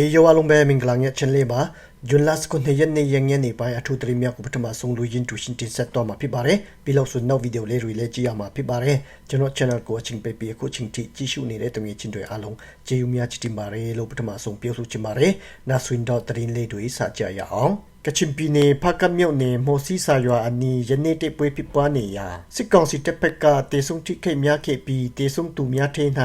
ဟေယောအလုံးပဲမင်္ဂလာညချန်လေးပါဂျွန်လတ်ကိုနေရနေရငင်းနေပိုင်းအထူးတရမြကိုပထမဆုံးလူရင်းတူရှင်တင်ဆက်တော့မှာဖြစ်ပါတယ်ပြီးလို့ဆိုနောက်ဗီဒီယိုလေးတွေလည်းကြည့်ရမှာဖြစ်ပါတယ်ကျွန်တော် channel ကိုအချင်းပေးပြီးအခုချင်းထိကြည့်ရှုနေတဲ့တငွေချင်းတွေအားလုံးကျေးဇူးများချစ်တင်ပါတယ်လို့ပထမဆုံးပြောဆိုချင်ပါတယ်နာဆွင်တော့တရင်လေးတွေစကြရအောင်ကချင်ပြည်နယ်ဖကတ်မြို့နယ်မော်စီစာရွာအနီးယနေ့တိပွဲဖြစ်ပွားနေရာစစ်ကောင်စီတပ်ဖက်ကတေဆုံထိခိတ်များခဲ့ပြီးတေဆုံသူများထိ၌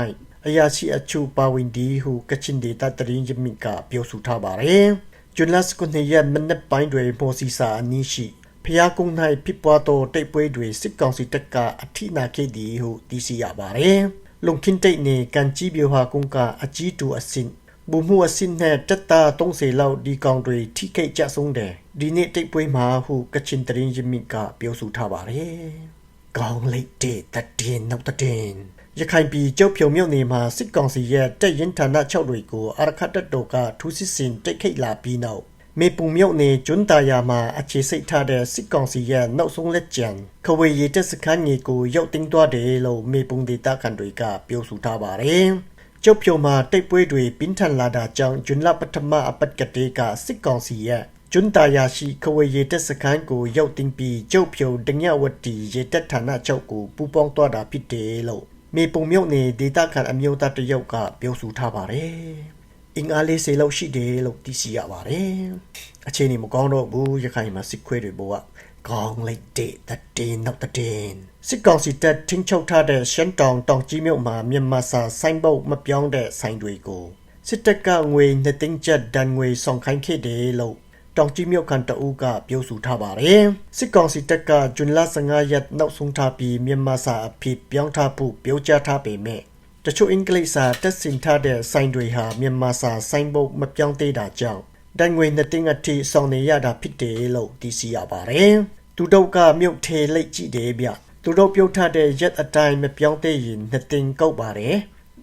အရာရှိအချို့ပါဝင်ဒီဟုကချင်ဒေတာတရင်ရမင်ကပြောဆိုထားပါတယ်။ကျွလတ်ကုနေရမနက်ပိုင်းတွေမော်စီစာအနီးရှိဖျားကုန်း၌ဖြစ်ပွားသောတိတ်ပွဲတွေစစ်ကောင်စီတပ်ကအထိနာခဲ့သည်ဟုသိရှိရပါတယ်။လုံခင်းတိတ်နေကန်ကြီးပြဟာကုန်းကအကြီးတူအစင်ဘူမှုအစင်နဲ့တက်တာ30လောက်ဒီကောင်တွေထိခိတ်ကြဆုံးတယ်ဒီနေ့တိတ်ပွဲမှာဟုကချင်တရင်ရမင်ကပြောဆိုထားပါတယ်။ကောင်းလိုက်တဲ့တည်င်းနောက်တည်င်း ရခိုင်ပြည်ကျုပ်ဖြုံမြို့နယ်မှာစစ်ကောင်စီရဲ့တပ်ရင်းဌာန6တွေကိုအရခတ်တပ်တော်ကထူးစစ်ဆင်တိုက်ခိုက်လာပြီးနောက်မေပူမြို့နယ်ကျွန်းတာယာမှာအခြေစိတ်ထားတဲ့စစ်ကောင်စီရဲ့နောက်ဆုံးလက်ကျန်ခဝေရီတပ်စခန်းကြီးကိုရောက်တင်သွားတယ်လို့မေပုံဒေတာကန်တွေကပြောဆိုထားပါတယ်။ကျုပ်ဖြုံမှာတိုက်ပွဲတွေပြင်းထန်လာတာကြောင့်ကျွန်းလပထမအပတ်ကတိကစစ်ကောင်စီရဲ့ကျွန်းတာယာရှိခဝေရီတပ်စခန်းကိုရောက်တင်ပြီးကျုပ်ဖြုံတညဝတီရေတပ်ဌာနချုပ်ကိုပူးပေါင်းသွားတာဖြစ်တယ်လို့ မေပုံမြုပ်နေဒေတာခန်အမျိုးသားတရုတ်ကပြောဆိုထားပါတယ်။အင်အားလေးစေလောက်ရှိတယ်လို့သိရှိရပါတယ်။အခြေအနေမကောင်းတော့ဘူးရခိုင်မှာစစ်ခွေးတွေဘောကကောင်းလိုက်တဲ့တည်နောက်တည်စစ်ကောင်စီတပ်ထင်းချုပ်ထားတဲ့ရှမ်းတောင်တောင်ကြီးမြို့မှာမြန်မာစာဆိုင်းဘုတ်မပြောင်းတဲ့ဆိုင်တွေကိုစစ်တပ်ကငွေနှစ်သိန်းကျပ်ဒဏ်ငွေဆောင်ခိုင်းခဲ့တယ်လို့ တောင်ကြီးမြို့ခံတအူးကပြောဆိုထားပါတယ်စစ်ကောင်စီတပ်ကဂျွန်လ15ရက်နောက်ဆုံးထားပြီးမြန်မာစာအဖြစ်ပြောင်းထားဖို့ပြောကြားထားပေမဲ့တချို့အင်္ဂလိပ်စာတက်ဆင်ထားတဲ့ဆိုင်တွေဟာမြန်မာစာဆိုင်ဘုတ်မပြောင်းသေးတာကြောင့်ဒဏ်ငွေနှစ်သိန်းအထိဆောင်နေရတာဖြစ်တယ်လို့သိရှိရပါတယ်သူတို့ကမြုပ်ထေလိုက်ကြည့်တယ်ဗျသူတို့ပြုတ်ထားတဲ့ရက်အတိုင်းမပြောင်းသေးရင်နှစ်သိန်းကောက်ပါတယ်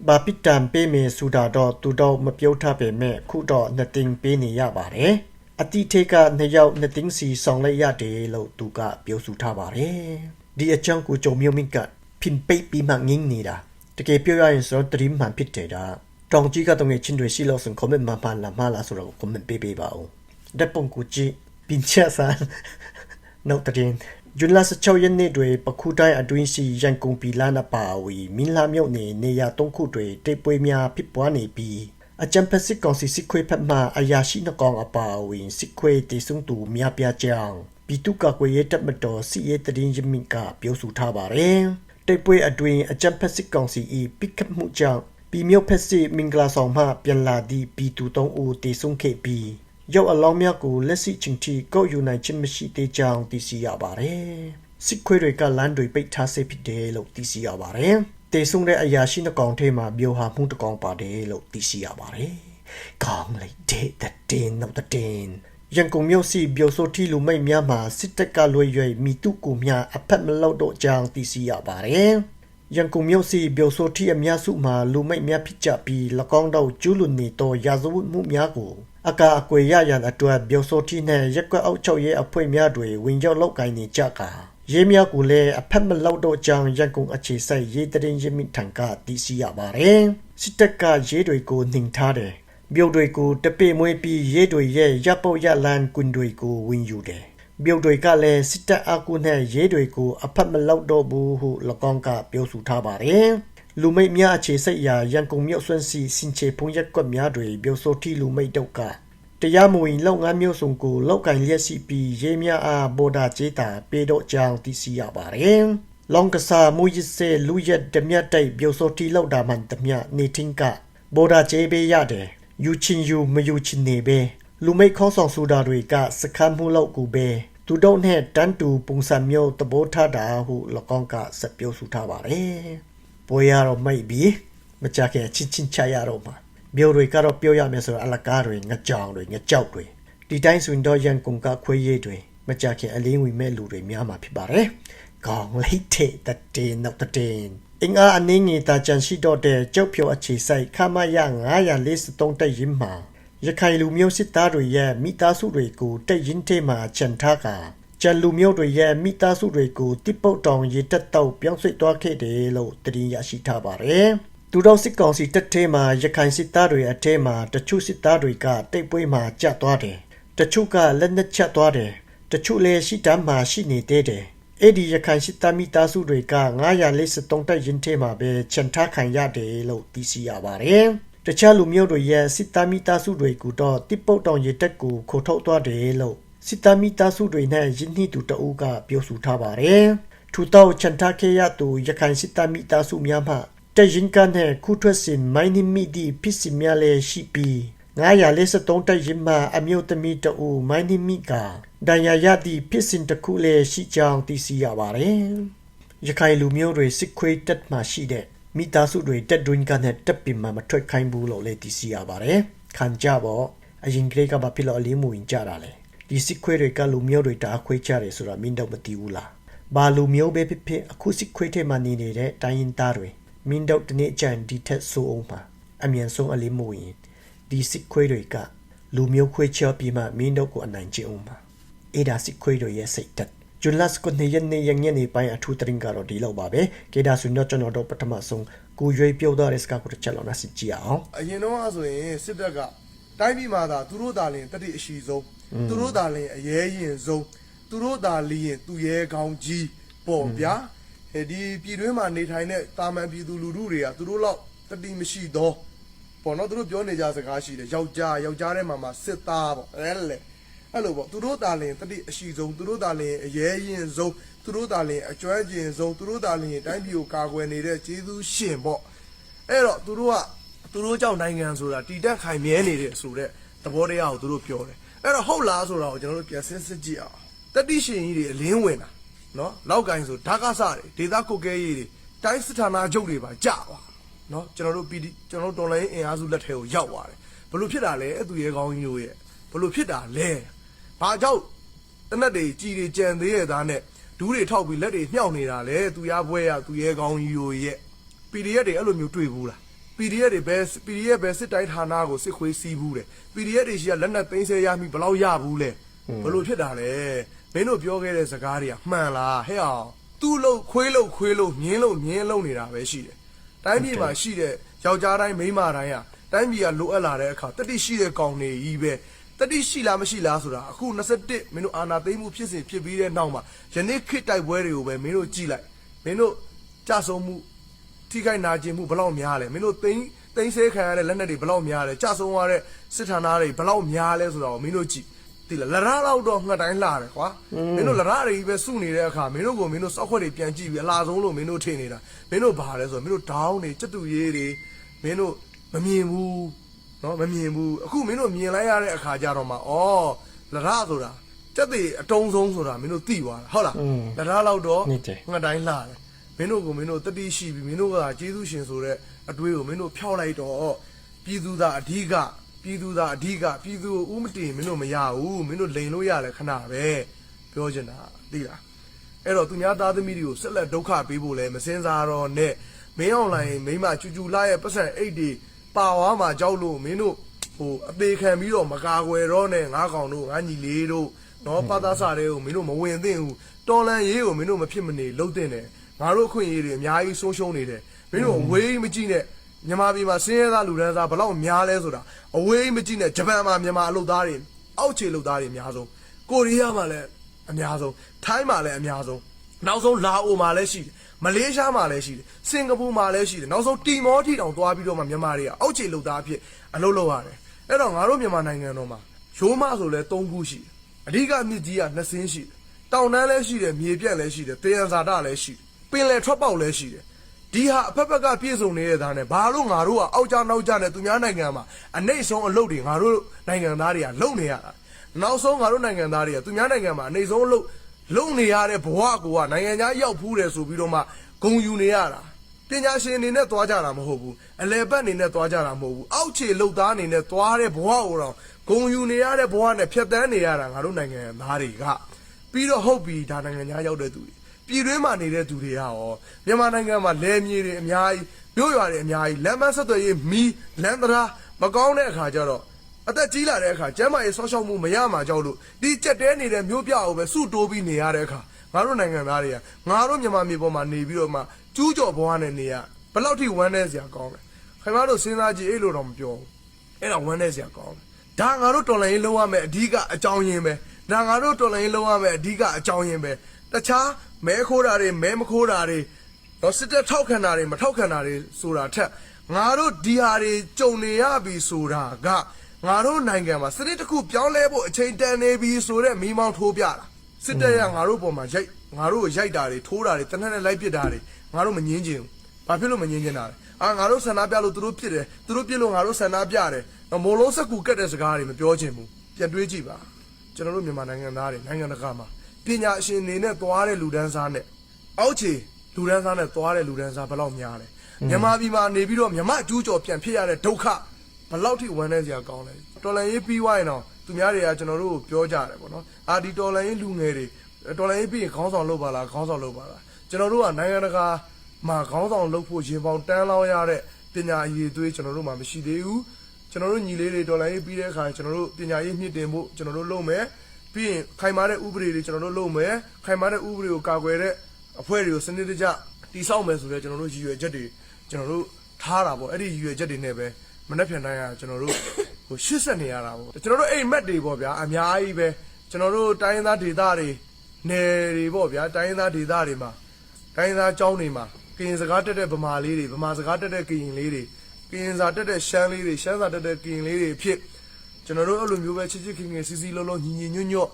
ဘာပစ်တံပေးမယ်ဆိုတာတော့သူတို့မပြောထားပေမဲ့ခုတော့နှစ်သိန်းပေးနေရပါတယ် အတိထေကနှစ်ယောက်နှစ်သိန်းစီဆောင်လိုက်ရတယ်လို့သူကပြောဆိုထားပါတယ်ဒီအကြောင်းကိုကြုံမျိုးမင်းကဖင်ပိတ်ပြီးမှငင်းနေတာတကယ်ပြောရရင်ဆိုတော့ dream မှန်ဖြစ်တယ်ဒါတောင်ကြီးကတော့ငယ်ချင်းတွေရှိလို့ဆို comment မှမှလာမှလာဆိုတော့ comment ပေးပေးပါဦးဓပုံကူကြည့်ပင်ချဆန်နောက်တဲ့ဂျွန်လ16ရက်နေ့တွင်ပခုတိုင်းအတွင်းရှိရန်ကုန်ပြည်လနာပါဝီမင်းလာမြို့နယ်နေရာ၃ခုတွင်တိတ်ပွဲများဖြစ်ပွားနေပြီး အကြံဖက်စစ်ကောင်စီစစ်ခွေးဖက်မှအရာရှိနှကောင်အပါအဝင်စစ်ခွေးတည်ဆုံသူများပြားကြောင်းပြည်သူ့ကာကွယ်ရေးတပ်မတော်စီရေးတရင်ရမင်ကပြောဆိုထားပါတယ်တိတ်ပွဲအတွင်းအကြံဖက်စစ်ကောင်စီ၏ပိကတ်မှုကြောင့်ပြည်မြို့ဖက်စစ်မင်္ဂလာဆောင်မှပြန်လာသည့်ပြည်သူ၃ဦးတည်ဆုံခဲ့ပြီးရောက်အလောင်းများကိုလက်ရှိချင်းတီကောက်ယူနိုင်ခြင်းမရှိသေးကြောင်းသိရှိရပါတယ်စစ်ခွေးတွေကလမ်းတွေပိတ်ထားစေဖြစ်တယ်လို့သိရှိရပါတယ် တေဆုံတဲ့အရာရှိနှကောင်ထဲမှာမြို့ဟာမှုတကောင်ပါတယ်လို့သိရှိရပါတယ်။ကောင်းလိုက်တဲ့တဲ့တင်တော့တဲ့တင်ရန်ကုန်မြို့စီ biểu ဆိုတီလူမိတ်များမှာစစ်တပ်ကလွေရွယ်မိတုကိုများအဖက်မလောက်တော့ကြောင်းသိရှိရပါတယ်။ရန်ကုန်မြို့စီ biểu ဆိုတီအများစုမှာလူမိတ်များဖြစ်ကြပြီး၎င်းတို့ကျူးလွန်နေသောရာဇဝတ်မှုများကိုအကာအကွယ်ရရန်အတွက် biểu ဆိုတီနဲ့ရက်ကွက်အောက်ချုပ်ရဲ့အဖွဲ့များတွေဝင်ရောက်လောက်ကိုင်းနေကြကာ ရေးများကိုလည်းအဖက်မလောက်တော့ကြောင်းရန်ကုန်အခြေစိုက်ရေးတရင်ရမိထံကသိရှိရပါတယ်စစ်တပ်ကရေးတွေကိုနှင်ထားတယ်မြို့တွေကိုတပေမွေးပြီးရေးတွေရဲ့ရပ်ပုတ်ရလန်ကွန်တွေကိုဝင်ယူတယ်မြို့တွေကလည်းစစ်တပ်အကူနဲ့ရေးတွေကိုအဖက်မလောက်တော့ဘူးဟု၎င်းကပြောဆိုထားပါတယ်လူမိတ်များအခြေစိတ်ရာရန်ကုန်မြို့ဆွမ်းစီစင်ချေဖုံရက်ကွက်များတွေပြောဆိုတီလူမိတ်တုတ်က တရားမဝင်လုပ်ငန်းမျိုးစုံကိုလောက်ကင်လျက်စီပြီးရေးများအားဘော်ဒါကျေးတာပေးတော့ကြောင်းသိရှိရပါတယ်။လောင်ကစားမူရစ်စေလူရက်တမြတ်တိုက်ပြိုစောတီလောက်တာမှန်တမြနေတင်းကဘော်ဒါကျေးပေးရတယ်။ယူချင်းယူမယူချင်းနေပဲလူမိတ်ခေါင်းဆောင်ဆိုတာတွေကစခန်းမှုလောက်ကိုပဲသူတို့နဲ့တန်းတူပုံစံမျိုးသဘောထားတာဟု၎င်းကစပြောဆိုထားပါတယ်။ပွဲရတော့မိတ်ပြီးမကြခင်ချင်းချင်းချရတော့မှာ မြို့တွေကတော့ပြောရမယ်ဆိုတော့အလကားတွေငကြောင်တွေငကြောက်တွေဒီတိုင်းဆိုရင်တော့ရန်ကုန်ကခွေးရည်တွေမကြခင်အလင်းဝင်မဲ့လူတွေများမှာဖြစ်ပါတယ်။ကောင်းလိုက်တဲ့တည်နောက်တည်အင်္ဂါအနည်းငယ်တာချန်ရှိတော့တဲ့ကျုပ်ဖြိုအခြေဆိုင်ခမရ943တက်ရင်မှာရခိုင်လူမျိုးစစ်သားတွေရဲ့မိသားစုတွေကိုတက်ရင်ထဲမှာချန်ထားကကျန်လူမျိုးတွေရဲ့မိသားစုတွေကိုတိပုတ်တောင်ရေတက်တော့ပြောင်းဆွသွားခဲ့တယ်လို့တည်ရရှိထားပါတယ်။ သူတော်စစ်ကောင်စီတပ်ထဲမှာရခိုင်စစ်သားတွေအထဲမှာတချို့စစ်သားတွေကတိတ်ပွဲမှာကြသွားတယ်တချို့ကလက်နက်ချက်သွားတယ်တချို့လည်းရှိတမ်းမှာရှိနေသေးတယ်အဲ့ဒီရခိုင်စစ်သားမိသားစုတွေက943တပ်ရင်ထဲမှာပဲချန်ထားခံရတယ်လို့သိရှိရပါတယ်တခြားလူမျိုးတွေရဲ့စစ်သားမိသားစုတွေကတော့တိပုတ်တောင်ရတက်ကိုခိုးထုတ်သွားတယ်လို့စစ်သားမိသားစုတွေနဲ့ယင်းနှိသူတအုပ်ကပြောဆိုထားပါတယ်ထူတောက်ချန်ထားခဲ့ရသူရခိုင်စစ်သားမိသားစုများမှ တရင်ကနဲ့ခုထွက်စင်မိုင်းနီမီဒီပစ္စည်းများလည်းရှိပြီး943တရင်မှာအမျိုးသမီးတအူမိုင်းနီမီကဒဏ်ရာရသည့်ပစ္စည်းတစ်ခုလည်းရှိကြောင်းသိရှိရပါတယ်။ရခိုင်လူမျိုးတွေစစ်ခွေးတက်မှရှိတဲ့မိသားစုတွေတက်တွင်းကနဲ့တက်ပင်မှမထွက်ခိုင်းဘူးလို့လည်းသိရှိရပါတယ်။ခံကြပေါ့အရင်ကလေးကဘာဖြစ်လို့အလေးမူရင်ကြတာလဲဒီစစ်ခွေးတွေကလူမျိုးတွေတအားခွေးကြတယ်ဆိုတာမင်းတော့မသိဘူးလား။ဘာလူမျိုးပဲဖြစ်ဖြစ်အခုစစ်ခွေးထဲမှာနေနေတဲ့တိုင်းရင်းသားတွေ မင်းတို့တနေ့ကျန်ဒီထက်ဆိုးအောင်ပါအမြန်ဆုံးအလေးမဝင်ဒီစစ်ခွေးတွေကလူမျိုးခွေးချပြီးမှမင်းတို့ကိုအနိုင်ကျင့်အောင်ပါအဲ့ဒါစစ်ခွေးတွေရဲ့စိတ်တက်ဂျွန်လတ်ကိုနေရနေရငနေပိုင်းအထူးတရင်ကတော့ဒီလောက်ပါပဲကေဒါဆွန်တော့ကျွန်တော်တို့ပထမဆုံးကိုရွေးပြောတော့တဲ့စကားကိုတစ်ချက်လောက်နားစစ်ကြည့်အောင်အရင်တော့ဆိုရင်စစ်တပ်ကတိုင်းပြည်မှာသာသူတို့သာလင်တတိအရှိဆုံးသူတို့သာလင်အရေးရင်ဆုံးသူတို့သာလျင်သူရဲကောင်းကြီးပေါ့ဗျာ အဲဒီပြည်တွင်းမှာနေထိုင်တဲ့တာမန်ပြည်သူလူထုတွေကသူတို့လောက်တတိမရှိတော့ပေါ့နော်သူတို့ပြောနေကြစကားရှိတယ်ယောက်ျားယောက်ျားထဲမှာမှစစ်သားပေါ့အဲလေအဲ့လိုပေါ့သူတို့သာလင်တတိအရှိဆုံးသူတို့သာလင်အရေးရင်ဆုံးသူတို့သာလင်အကျွမ်းကျင်ဆုံးသူတို့သာလင်တိုင်းပြည်ကိုကာကွယ်နေတဲ့ကျေးဇူးရှင်ပေါ့အဲ့တော့သူတို့ကသူတို့ကြောင့်နိုင်ငံဆိုတာတည်တက်ခိုင်မြဲနေတယ်ဆိုတော့သဘောတရားကိုသူတို့ပြောတယ်အဲ့တော့ဟုတ်လားဆိုတာကိုကျွန်တော်တို့ပြန်စစ်စစ်ကြည့်အောင်တတိရှင်ကြီးတွေအလင်းဝင်တာ နော်လောက်ကိုင်းဆိုဓာကဆတွေဒေသကုတ်ကဲရေးတွေတိုင်းစစ်ဌာနချုပ်တွေပါကြာပါနော်ကျွန်တော်တို့ပြည်ကျွန်တော်တို့တော်လိုင်းအင်အားစုလက်ထဲကိုရောက်သွားတယ်ဘလို့ဖြစ်တာလဲအသူရဲကောင်းကြီးတို့ရဲ့ဘလို့ဖြစ်တာလဲဘာကြောင့်တနက်တွေကြည်တွေကြံသေးရသားနဲ့ဒူးတွေထောက်ပြီးလက်တွေမြှောက်နေတာလဲသူရပွဲရသူရဲကောင်းကြီးတို့ရဲ့ PDF တွေအဲ့လိုမျိုးတွေ့ဘူးလား PDF တွေပဲ PDF ပဲစစ်တိုင်းဌာနကိုစစ်ခွေးစီးဘူးတယ် PDF တွေရှိကလက်နက်သိမ်းဆဲရမိဘယ်လောက်ရဘူးလဲဘယ်လိုဖြစ်တာလဲ မင်းတို့ပြောခဲ့တဲ့စကားတွေကမှန်လားဟဲ့အောင်သူ့လို့ခွေးလို့ခွေးလို့မြင်းလို့မြင်းလို့နေတာပဲရှိတယ်တိုင်းပြည်မှာရှိတဲ့ယောက်ျားတိုင်းမိန်းမတိုင်းဟာတိုင်းပြည်ကလိုအပ်လာတဲ့အခါတတိရှိတဲ့ကောင်တွေကြီးပဲတတိရှိလားမရှိလားဆိုတာအခု21မင်းတို့အာနာသိမ့်မှုဖြစ်စဉ်ဖြစ်ပြီးတဲ့နောက်မှာယနေ့ခေတ်တိုက်ပွဲတွေကိုပဲမင်းတို့ကြည့်လိုက်မင်းတို့ကြဆုံးမှုထိခိုက်နာကျင်မှုဘယ်လောက်များလဲမင်းတို့သိန်းသိန်းဆဲခံရတဲ့လက်နက်တွေဘယ်လောက်များလဲကြဆုံးရတဲ့စစ်ဌာနတွေဘယ်လောက်များလဲဆိုတော့မင်းတို့ကြည့် ဒီလလရလောက်တော့ငှက်တိုင်းလှတယ်ကွာမင်းတို့လရတွေကြီးပဲစုနေတဲ့အခါမင်းတို့ကိုမင်းတို့စောက်ခွက်တွေပြန်ကြည့်ပြီးအလားဆုံးလို့မင်းတို့ထင်နေတာမင်းတို့ဘာလဲဆိုတော့မင်းတို့ဒေါင်းတွေစက်တူရေးတွေမင်းတို့မမြင်ဘူးနော်မမြင်ဘူးအခုမင်းတို့မြင်လိုက်ရတဲ့အခါကျတော့မှဩလရဆိုတာစက်တွေအတုံးဆုံးဆိုတာမင်းတို့သိသွားတာဟုတ်လားလရလောက်တော့ဟုတ်တယ်ငှက်တိုင်းလှတယ်မင်းတို့ကိုမင်းတို့တတိရှိပြီမင်းတို့ကကျေးဇူးရှင်ဆိုတဲ့အတွေးကိုမင်းတို့ဖျောက်လိုက်တော့ပြည်သူသားအဓိက ပြည်သူသားအဓိကပြည်သူကိုဥမတင်မင်းတို့မရဘူးမင်းတို့လိန်လို့ရတယ်ခဏပဲပြောချင်တာသိလားအဲ့တော့သူများသားသမီးတွေကိုဆက်လက်ဒုက္ခပေးဖို့လဲမစင်စားတော့နဲ့မင်းအောင်လိုင်းမိမကျူကျူလာရဲ့ပတ်စံအိတ်တွေပါဝါမှာကြောက်လို့မင်းတို့ဟိုအသေးခံပြီးတော့မကာကွယ်တော့နဲ့ငါးကောင်တို့ငါညီလေးတို့နော်ပါသားစားတွေကိုမင်းတို့မဝင်သင့်ဘူးတော်လန်ရေးကိုမင်းတို့မဖြစ်မနေလှုပ်တဲ့နဲ့ငါတို့အခွင့်အရေးတွေအများကြီးဆုံးရှုံးနေတယ်မင်းတို့အဝေးမကြည့်နဲ့ မြန်မာပြည်မှာစင်းရဲသားလူဒန်းသားဘယ်လောက်များလဲဆိုတာအဝေးမကြည့်နဲ့ဂျပန်မှာမြန်မာအလုပ်သားတွေအောက်ခြေအလုပ်သားတွေအများဆုံးကိုရီးယားမှာလည်းအများဆုံးထိုင်းမှာလည်းအများဆုံးနောက်ဆုံးလာအိုမှာလည်းရှိတယ်မလေးရှားမှာလည်းရှိတယ်စင်ကာပူမှာလည်းရှိတယ်နောက်ဆုံးတီမောထီတောင်သွားပြီးတော့မှမြန်မာတွေကအောက်ခြေအလုပ်သားအဖြစ်အလုပ်လုပ်ရတယ်အဲ့တော့ငါတို့မြန်မာနိုင်ငံတော်မှာရိုးမဆိုလဲ၃ခုရှိတယ်အဓိကမြစ်ကြီးက2ဆင်းရှိတယ်တောင်တန်းလည်းရှိတယ်မြေပြန့်လည်းရှိတယ်တေယံဇာတလည်းရှိတယ်ပင်လယ်ထွက်ပေါက်လည်းရှိတယ် ဒီဟာအဖက်ဖက်ကပြည့်စုံနေတဲ့သားနဲ့ဘာလို့ငါတို့ကအောက်ကြနောက်ကြနဲ့သူများနိုင်ငံမှာအနှိမ့်ဆုံးအလုပ်တွေငါတို့နိုင်ငံသားတွေကလုပ်နေရတာနောက်ဆုံးငါတို့နိုင်ငံသားတွေကသူများနိုင်ငံမှာအနှိမ့်ဆုံးအလုပ်လုပ်နေရတဲ့ဘဝကိုကနိုင်ငံခြားရောက်ဖူးတယ်ဆိုပြီးတော့မှဂုံယူနေရတာပညာရှင်အနေနဲ့သွားကြတာမဟုတ်ဘူးအလယ်ဘက်အနေနဲ့သွားကြတာမဟုတ်ဘူးအောက်ခြေလုပ်သားအနေနဲ့သွားတဲ့ဘဝကိုတော့ဂုံယူနေရတဲ့ဘဝနဲ့ဖြတ်တန်းနေရတာငါတို့နိုင်ငံသားတွေကပြီးတော့ဟုတ်ပြီဒါနိုင်ငံခြားရောက်တဲ့သူတွေ ပြည်တွင်းမှာနေတဲ့သူတွေကရောမြန်မာနိုင်ငံမှာလယ်မြေတွေအများကြီးမြို့ရွာတွေအများကြီးလမ်းမဆက်သွယ်ရေးမီးလမ်းတရားမကောင်းတဲ့အခါကျတော့အသက်ကြီးလာတဲ့အခါကျန်းမာရေးဆောက်ရှောက်မှုမရမှာကြောက်လို့ဒီကြက်တဲနေတဲ့မြို့ပြအောင်ပဲစုတိုးပြီးနေရတဲ့အခါငါတို့နိုင်ငံသားတွေကငါတို့မြန်မာပြည်ပေါ်မှာနေပြီးတော့မှကျူးကျော်ဘဝနဲ့နေရဘယ်လောက်ထိဝမ်းနေစရာကောင်းလဲခင်ဗျားတို့စဉ်းစားကြည့်အဲ့လိုတော့မပြောဘူးအဲ့ဒါဝမ်းနေစရာကောင်းတယ်ဒါငါတို့တော်လိုင်းရေးလုံးဝမယ်အဓိကအကြောင်းရင်းပဲဒါငါတို့တော်လိုင်းရေးလုံးဝမယ်အဓိကအကြောင်းရင်းပဲတခြား မဲခိုးတာတွေမဲမခိုးတာတွေတော့စစ်တပ်ထောက်ခံတာတွေမထောက်ခံတာတွေဆိုတာထက်ငါတို့ဒီဟာတွေကြုံနေရပြီဆိုတာကငါတို့နိုင်ငံမှာစနစ်တစ်ခုပြောင်းလဲဖို့အချိန်တန်နေပြီဆိုတဲ့မိမောင်းထိုးပြတာစစ်တပ်ကငါတို့ပေါ်မှာရိုက်ငါတို့ကိုရိုက်တာတွေထိုးတာတွေတနက်နဲ့လိုက်ပစ်တာတွေငါတို့မငင်းချင်ဘူးဘာဖြစ်လို့မငင်းချင်တာလဲအာငါတို့ဆန္ဒပြလို့သူတို့ပြစ်တယ်သူတို့ပြစ်လို့ငါတို့ဆန္ဒပြတယ်တော့မိုးလုံးစက်ကူကတ်တဲ့စကားတွေမပြောချင်ဘူးပြန်တွေးကြည့်ပါကျွန်တော်တို့မြန်မာနိုင်ငံသားတွေနိုင်ငံတကာမှာ ပညာရှင်အနေနဲ့သွားတဲ့လူဒန်းစားနဲ့အောက်ခြေလူဒန်းစားနဲ့သွားတဲ့လူဒန်းစားဘယ်လောက်များလဲမြန်မာပြည်မှာနေပြီးတော့မြန်မာအကျူးကျော်ပြန်ဖြစ်ရတဲ့ဒုက္ခဘယ်လောက်ထိဝမ်းနည်းစရာကောင်းလဲတော်လန်ရေးပြီးွားရင်တော့သူများတွေကကျွန်တော်တို့ကိုပြောကြတယ်ပေါ့နော်အာဒီတော်လန်ရေးလူငယ်တွေတော်လန်ရေးပြီးရင်ခေါင်းဆောင်လုပ်ပါလားခေါင်းဆောင်လုပ်ပါလားကျွန်တော်တို့ကနိုင်ငံတကာမှာခေါင်းဆောင်လုပ်ဖို့ရင်ပေါင်တန်းလောင်းရတဲ့ပညာအရည်အသွေးကျွန်တော်တို့မှာမရှိသေးဘူးကျွန်တော်တို့ညီလေးတွေတော်လန်ရေးပြီးတဲ့အခါကျွန်တော်တို့ပညာရေးမြင့်တင်ဖို့ကျွန်တော်တို့လုပ်မယ် ပြီးရင်ခိုင်မာတဲ့ဥပဒေတွေကျွန်တော်တို့လုပ်မယ်ခိုင်မာတဲ့ဥပဒေကိုကာကွယ်တဲ့အဖွဲ့တွေကိုစနစ်တကျတည်ဆောက်မယ်ဆိုတော့ကျွန်တော်တို့ရည်ရွယ်ချက်တွေကျွန်တော်တို့ထားတာပေါ့အဲ့ဒီရည်ရွယ်ချက်တွေနဲ့ပဲမနှက်ဖြန်တိုင်းကကျွန်တော်တို့ဟိုရှစ်ဆက်နေရတာပေါ့ကျွန်တော်တို့အိမ်မက်တွေပေါ့ဗျာအများကြီးပဲကျွန်တော်တို့တိုင်းရင်းသားဒေသတွေနယ်တွေပေါ့ဗျာတိုင်းရင်းသားဒေသတွေမှာတိုင်းရင်းသားကျောင်းတွေမှာကရင်စကားတက်တဲ့ဗမာလေးတွေဗမာစကားတက်တဲ့ကရင်လေးတွေကရင်စာတက်တဲ့ရှမ်းလေးတွေရှမ်းစာတက်တဲ့ကရင်လေးတွေဖြစ် ကျွန်တော်တို့အဲ့လိုမျိုးပဲချစ်ချစ်ခင်ခင်စီစီလုံးလုံးညီညီညွတ်ညွတ်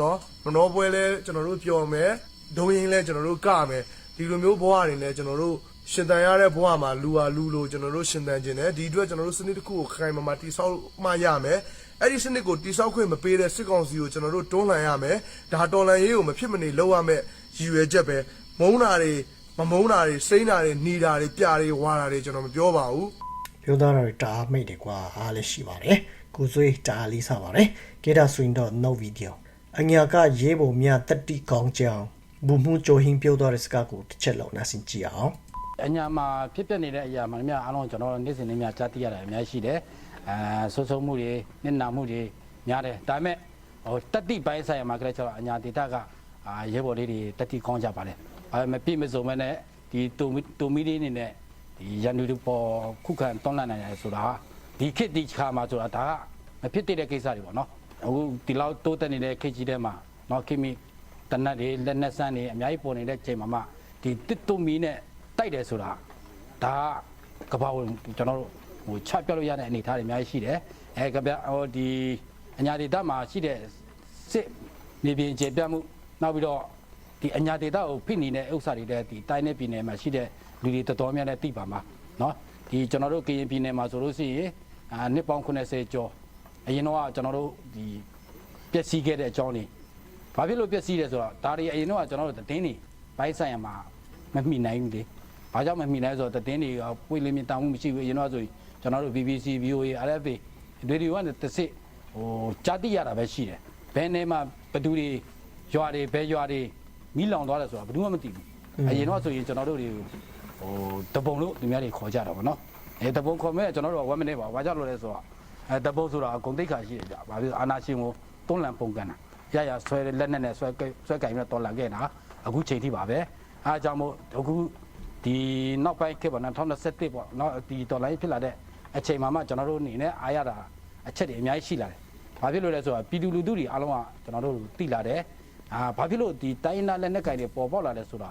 နော်မနှောပွဲလဲကျွန်တော်တို့ပျော်မယ်ဒုံရင်လဲကျွန်တော်တို့ကမယ်ဒီလိုမျိုးဘဝတွေနဲ့ကျွန်တော်တို့ရှင်တန်ရတဲ့ဘဝမှာလူဟာလူလိုကျွန်တော်တို့ရှင်တန်ခြင်းတယ်ဒီအတွက်ကျွန်တော်တို့စနစ်တစ်ခုကိုခိုင်မာမာတိဆောက်မှရမယ်အဲ့ဒီစနစ်ကိုတိဆောက်ခွင့်မပေးတဲ့စစ်ကောင်စီကိုကျွန်တော်တို့တွန်းလှန်ရမယ်ဒါတော်လှန်ရေးကိုမဖြစ်မနေလုပ်ရမယ်ရည်ရွယ်ချက်ပဲမုန်းတာတွေမမုန်းတာတွေစိမ့်တာတွေหนีတာတွေပြာတွေဝါတာတွေကျွန်တော်မပြောပါဘူးပြောသားတာတွေတအားမိတ်တယ်ကွာအားလည်းရှိပါတယ် ကိုစွေးတအားလေးစားပါတယ်ကေတာဆွင်တော့ no video အညာကရေးပုံမြတက်တိကောင်းကြောင်ဘူမှုချိုဟင်းပြောသွားတဲ့စကားကိုတစ်ချက်လောက်နားဆင်ကြည့်အောင်အညာမှာဖြစ်ပျက်နေတဲ့အရာမှန်များအားလုံးကျွန်တော်တို့နေ့စဉ်နေ့များကြားသိရတာအများကြီးရှိတယ်အဲဆိုးဆိုးမှုတွေနစ်နာမှုတွေများတယ်ဒါပေမဲ့ဟိုတက်တိပိုင်းဆိုင်ရာမှာကလေးကျွန်တော်အညာဒေတာကအာရဲဘော်လေးတွေတက်တိကောင်းကြပါလေအဲမပြည့်မစုံမဲ့နဲ့ဒီတူမီတူမီလေးနေနဲ့ဒီရန်သူတွေပေါ်ခုခံတွန်းလှန်နိုင်တယ်ဆိုတာ ဒီခေတ်ဒီခါမှာဆိုတာဒါကမဖြစ်တဲ့ကိစ္စတွေပေါ့နော်အခုဒီလောက်တိုးတက်နေတဲ့ခေတ်ကြီးထဲမှာနော်ခေတ်မီတနတ်တွေလက်နက်ဆန်းတွေအများကြီးပေါ်နေတဲ့ချိန်မှာမှဒီတစ်တူမီနဲ့တိုက်တယ်ဆိုတာ ဒါကကဘာဝင်ကျွန်တော်တို့ဟိုချပြလို့ရတဲ့အနေအထားတွေအများကြီးရှိတယ်အဲကဗျဟိုဒီအညာဒေတာမှာရှိတဲ့စစ်မြေပြင်ကျေပြတ်မှုနောက်ပြီးတော့ဒီအညာဒေတာကိုဖိနေတဲ့ဥစ္စာတွေတဲ့ဒီတိုင်းနယ်ပြည်နယ်မှာရှိတဲ့လူတွေတော်တော်များများသိပါမှာเนาะဒီကျွန်တော်တို့ကရင်ပြည်နယ်မှာဆိုလို့ရှိရင် အာနှစ်ပေါင်း80ကျော်အရင်တော့ကျွန်တော်တို့ဒီပျက်စီးခဲ့တဲ့အကြောင်းတွေဘာဖြစ်လို့ပျက်စီးလဲဆိုတော့ဒါတွေအရင်တော့ကျွန်တော်တို့သတင်းတွေဘိုင်းဆိုင်ရမှာမမိနိုင်ဘူးလေ။ဘာကြောင့်မမိလဲဆိုတော့သတင်းတွေကပွေလင်းမြင်တောင်းမှုမရှိဘူး။အရင်တော့ဆိုရင်ကျွန်တော်တို့ BBC, VOA, RFA ရေဒီယိုကနေတစ်စစ်ဟိုကြားသိရတာပဲရှိတယ်။ဘယ်နေမှာဘယ်သူတွေရွာတွေဘယ်ရွာတွေမိလောင်သွားတယ်ဆိုတာဘယ်သူမှမသိဘူး။အရင်တော့ဆိုရင်ကျွန်တော်တို့တွေဟိုတပုံလို့သူများတွေခေါ်ကြတာပေါ့နော်။ အဲတပုံခေါ်မဲ့ကျွန်တော်တို့ကဝမ်းမနေပါဘာကြောင့်လို့လဲဆိုတော့အဲတပုံဆိုတာအကုန်သိက္ခာရှိတယ်ကြဘာဖြစ်အာနာရှင်ကိုတွန်းလှန်ပုန်ကန်တာရရဆွဲလက်နဲ့နဲ့ဆွဲဆွဲကင်ပြီးတော့တော်လာခဲ့တာအခုချိန်ထိပါပဲအဲအကြောင်းမို့အခုဒီနောက်ပိုင်းခေတ်ပေါ့နော်2021ပေါ့နော်ဒီတော်လိုင်းဖြစ်လာတဲ့အချိန်မှာမှကျွန်တော်တို့အနေနဲ့အားရတာအချက်တွေအများကြီးရှိလာတယ်ဘာဖြစ်လို့လဲဆိုတော့ပြည်သူလူထုတွေအားလုံးကကျွန်တော်တို့သိလာတယ်အာဘာဖြစ်လို့ဒီတိုင်းနာလက်နက်ကင်တွေပေါ်ပေါက်လာလဲဆိုတာ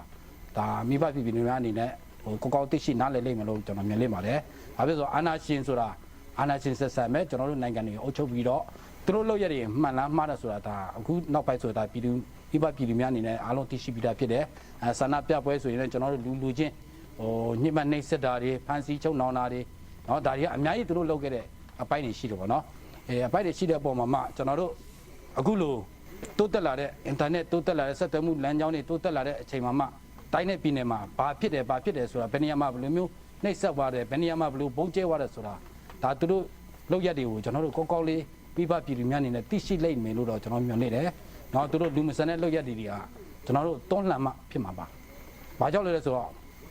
ဒါမိဘပြည်ပြည်များအနေနဲ့ ဟိုကောက်ကောက်သိရှိနားလည်လိမ့်မယ်လို့ကျွန်တော်မြင်လိမ့်ပါတယ်။ဘာဖြစ်လို့ဆိုအာနာရှင်ဆိုတာအာနာရှင်ဆက်ဆက်မဲ့ကျွန်တော်တို့နိုင်ငံတွေအုပ်ချုပ်ပြီးတော့သူတို့လုပ်ရတဲ့မှန်လားမှားတယ်ဆိုတာဒါအခုနောက်ပိုင်းဆိုတာပြည်သူပြည်ပပြည်သူများအနေနဲ့အားလုံးသိရှိပြီးသားဖြစ်တယ်။အဲဆန္ဒပြပွဲဆိုရင်လည်းကျွန်တော်တို့လူလူချင်းဟိုညှိမနှိမ့်ဆက်တာတွေဖန်စီချုပ်နှောင်တာတွေနော်ဒါတွေကအများကြီးသူတို့လုပ်ခဲ့တဲ့အပိုင်းတွေရှိတယ်ပေါ့နော်။အဲအပိုင်းတွေရှိတဲ့အပေါ်မှာမှကျွန်တော်တို့အခုလိုတိုးတက်လာတဲ့ internet တိုးတက်လာတဲ့ဆက်သွယ်မှုလမ်းကြောင်းတွေတိုးတက်လာတဲ့အချိန်မှာမှ တိုင်းနဲ့ပြည်နယ်မှာဘာဖြစ်တယ်ဘာဖြစ်တယ်ဆိုတာဘယ်နေရာမှာဘယ်လိုမျိုးနှိပ်စက်သွားတယ်ဘယ်နေရာမှာဘယ်လိုဘုံကျဲသွားတယ်ဆိုတာဒါသူတို့လောက်ရက်တွေကိုကျွန်တော်တို့ကောက်ကောက်လေးပြည်ပပြည်သူများအနေနဲ့သိရှိလိမ့်မယ်လို့တော့ကျွန်တော်မျှော်နေတယ်။နောက်သူတို့လူမဆန်တဲ့လောက်ရက်တွေကကျွန်တော်တို့တွန်းလှန်မှဖြစ်မှာပါ။ဘာကြောင့်လဲဆိုတော့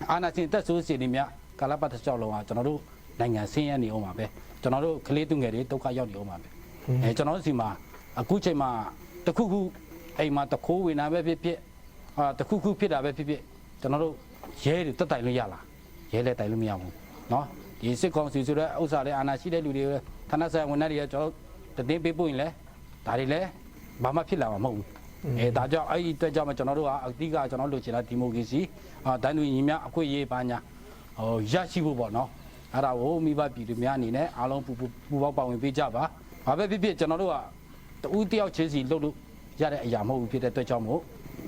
အာနာရှင်တက်ဆိုးစီတွေများကာလပတ်တစ်ချောက်လုံးကကျွန်တော်တို့နိုင်ငံဆင်းရဲနေအောင်ပါပဲ။ကျွန်တော်တို့ကလေးသူငယ်တွေဒုက္ခရောက်နေအောင်ပါပဲ။အဲကျွန်တော်တို့စီမှာအခုချိန်မှာတခုခုအိမ်မှာတခိုးဝင်တာပဲဖြစ်ဖြစ် အာတခုခုဖြစ်တာပဲဖြစ်ဖြစ်ကျွန်တော်တို့ရဲတွေတက်တိုင်လို့ရလားရဲလည်းတိုင်လို့မရဘူးနော်ဒီစစ်ကောင်စီဆိုတဲ့ဥစ္စာလေးအာဏာရှိတဲ့လူတွေဌာနဆိုင်ဝန်ထမ်းတွေကကျွန်တော်တို့တင်ပေးပို့ရင်လည်းဒါတွေလည်းဘာမှဖြစ်လာမှာမဟုတ်ဘူးအဲဒါကြောင့်အဲ့ဒီအတွက်ကြောင့်ကျွန်တော်တို့ကအတိကကျွန်တော်တို့လိုချင်တာဒီမိုကရေစီအာဒိုင်းလူညီများအခွင့်အရေးပါညာဟိုရရှိဖို့ပေါ့နော်အဲ့ဒါကိုမိဘပြည်သူများအနေနဲ့အားလုံးပူပူပေါင်းပါဝင်ပေးကြပါဘာပဲဖြစ်ဖြစ်ကျွန်တော်တို့ကတူးတယောက်ချင်းစီလှုပ်လို့ရတဲ့အရာမဟုတ်ဘူးဖြစ်တဲ့အတွက်ကြောင့်မို့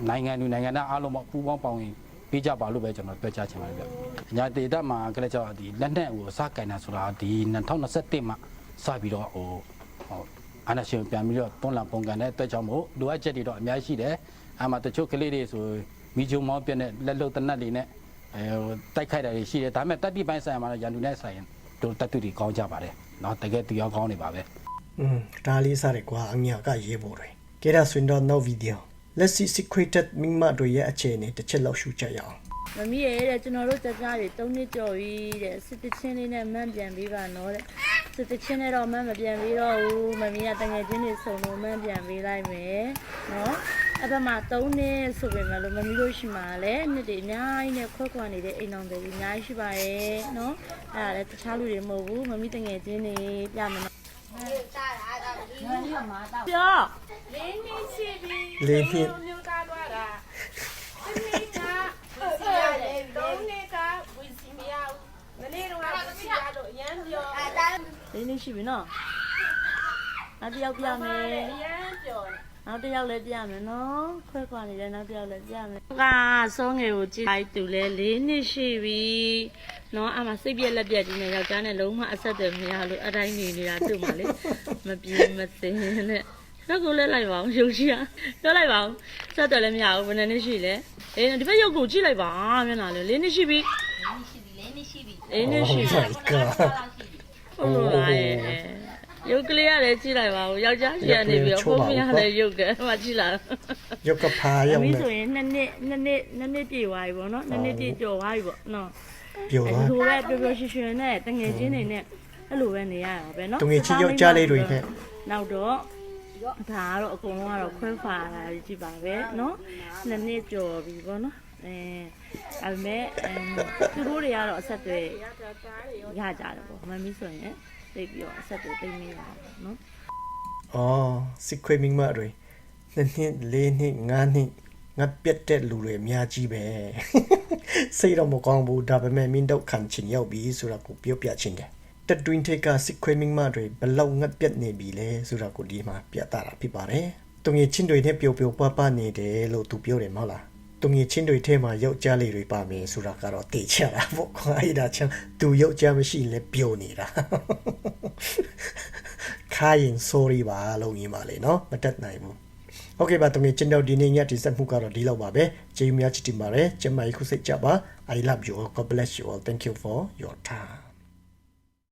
နိုင်ငံလူနိုင်ငံသားအားလုံးပူပေါင်းပါဝင်ပေးကြပါလို့ပဲကျွန်တော်ပြောချင်ပါတယ်ဗျ။ညာတေတမှာကလေးကြောင့်ဒီလက်နက်ကိုစကင်တာဆိုတာဒီ2021မှာစပြီးတော့ဟိုဟိုအာနာရှင်ပြန်ပြီးတော့တွန်းလှန်ပုံကန်တဲ့အတွက်ကြောင့်မို့လိုအပ်ချက်တွေတော့အများကြီးရှိတယ်။အမှတချို့ကလေးတွေဆိုမိဂျုံမောင်းပြတဲ့လက်လုံတနတ်တွေနဲ့အဲဟိုတိုက်ခိုက်တာတွေရှိတယ်ဒါပေမဲ့တက်တိပိုင်းဆိုင်ရာမှာတော့ရန်သူနဲ့ဆိုင်ရင်တို့တက်တူတွေကောင်းကြပါတယ်။နော်တကယ်သူရောကောင်းနေပါပဲ။อืมဒါလေးစားတယ်ကွာအငြာကရေးဖို့တွေကဲဒါဆွင်တော့ no video let's see secreted မိမတို့ရဲ့အခြေအနေတစ်ချက်လောက်ရှုကြရအောင်မမီးရဲ့တဲ့ကျွန်တော်တို့ကြကြတွေ၃နှစ်ကျော်ပြီတဲ့စစ်တချင်းလေးနဲ့မှန်ပြန်ပြီးပါနော်တဲ့စစ်တချင်းနဲ့တော့မှန်မပြန်ပြီးတော့ဘူးမမီးကတငယ်ချင်းတွေစုံလို့မှန်ပြန်ပေးလိုက်မယ်နော်အဲ့ဘက်မှာ၃နှစ်ဆိုပေမဲ့လို့မမီးတို့ရှိမှာလည်းနှစ်တွေအများကြီးနဲ့ခွက်ခွာနေတဲ့အိမ်အောင်တွေအများကြီးရှိပါရဲ့နော်အဲ့ဒါလည်းတခြားလူတွေမဟုတ်ဘူးမမီးတငယ်ချင်းတွေပြမယ်နော်ပြော လေးနှစ်ရှိပြီလေးနှစ် မျိုးသားသွားတာတစ်နှစ်ကဝီစီရတယ်သုံးနှစ်ကဝီစီမရဘူးမနေ့တော့ဝီစီရတော့ရမ်းပြောအဲဒါလေးနှစ်ရှိပြီနော်နောက်တစ်ယောက်ပြမယ်ရမ်းပြောနောက်တစ်ယောက်လည်းပြမယ်နော်ခွဲခွာနေတဲ့နောက်တစ်ယောက်လည်းပြမယ်ကစောငယ်ကိုကြည့်လိုက်သူလဲ၄နှစ်ရှိပြီနော်အမစိတ်ပြက်လက်ပြက်ဒီနဲ့ယောက်ျားနဲ့လုံးဝအဆက်အသွယ်မရလို့အတိုင်းနေနေတာသူ့မှာလေမပြေမသိနဲ့ တော့ကိုလဲလိုက်ပါအောင်ရုပ်ရှိရပြောလိုက်ပါအောင်ဆက်တယ်လည်းမရဘူးဘယ်နှစ်နှစ်ရှိလဲအေးဒီဘက်ရုပ်ကိုကြည့်လိုက်ပါမျက်နှာလေး၄နှစ်ရှိပြီ၄နှစ်ရှိပြီ၄နှစ်ရှိပြီ my god ဟုတ်လားရဲ့ရုပ်ကလေးရတယ်ကြည့်လိုက်ပါဦးယောက်ျားကြီးကနေပြီးတော့ဖုန်းမရလည်းရုပ်ကဟိုကြည့်လာရုပ်ကဖာရောက်အမီးနေဆိုရင်နှစ်နှစ်နှစ်နှစ်နှစ်နှစ်ပြည့်သွားပြီပေါ့နော်နှစ်နှစ်ပြည့်ကျော်သွားပြီပေါ့နော်ပြောအဲသွားလိုပဲပျော်ပျော်ရွှင်ရွှင်နဲ့တငယ်ချင်းတွေနဲ့အဲ့လိုပဲနေရတာပဲနော်တငယ်ချင်းယောက်ျားလေးတွေနဲ့နောက်တော့ ဒါကတော့အကုန်လုံးကတော့ခွဲဖာတာကြည့်ပါပဲနော်နှစ်နှစ်ကျော်ပြီပေါ့နော်အဲအဲ့မဲ့အဲသူတို့တွေကတော့အဆက်တွေရကြတယ်ပေါ့မမီးဆိုရင်သိပြီးတော့အဆက်တွေသိမရတာပေါ့နော်အော်စစ်ခွေမိမတွေနှစ်နှစ်လေးနှစ်ငါးနှစ်ငါပြတ်တဲ့လူတွေအများကြီးပဲစိတ်တော့မကောင်းဘူးဒါပေမဲ့မင်းတို့ခံချင်ရောက်ပြီဆိုတာကိုပြောပြချင်တယ် တက်တွင်းထိတ်ကစစ်ခွေမိမတွေဘယ်လောက်ငတ်ပြတ်နေပြီလဲဆိုတာကိုဒီမှာပြသတာဖြစ်ပါတယ်တုံငယ်ချင်းတွေနဲ့ပျော်ပျော်ပါပါနေတယ်လို့သူပြောတယ်မဟုတ်လားတုံငယ်ချင်းတွေထဲမှာယောက်ျားလေးတွေပါမယ်ဆိုတာကတော့တေချတာပေါ့ခွာအဲ့ဒါချမ်းသူယောက်ျားမရှိရင်လည်းပျော်နေတာ ခိုင်းရင် sorry ပါလို့ညီပါလေเนาะမတက်နိုင်ဘူးโอเคပါတမင်ကျင်းတော့ဒီနေ့ညဒီစက်မှုကတော့ဒီလောက်ပါပဲကျေးဇူးများချစ်တင်ပါတယ်ကျမကြီးခုစိတ်ကြပါ I love you all God bless you all thank you for your time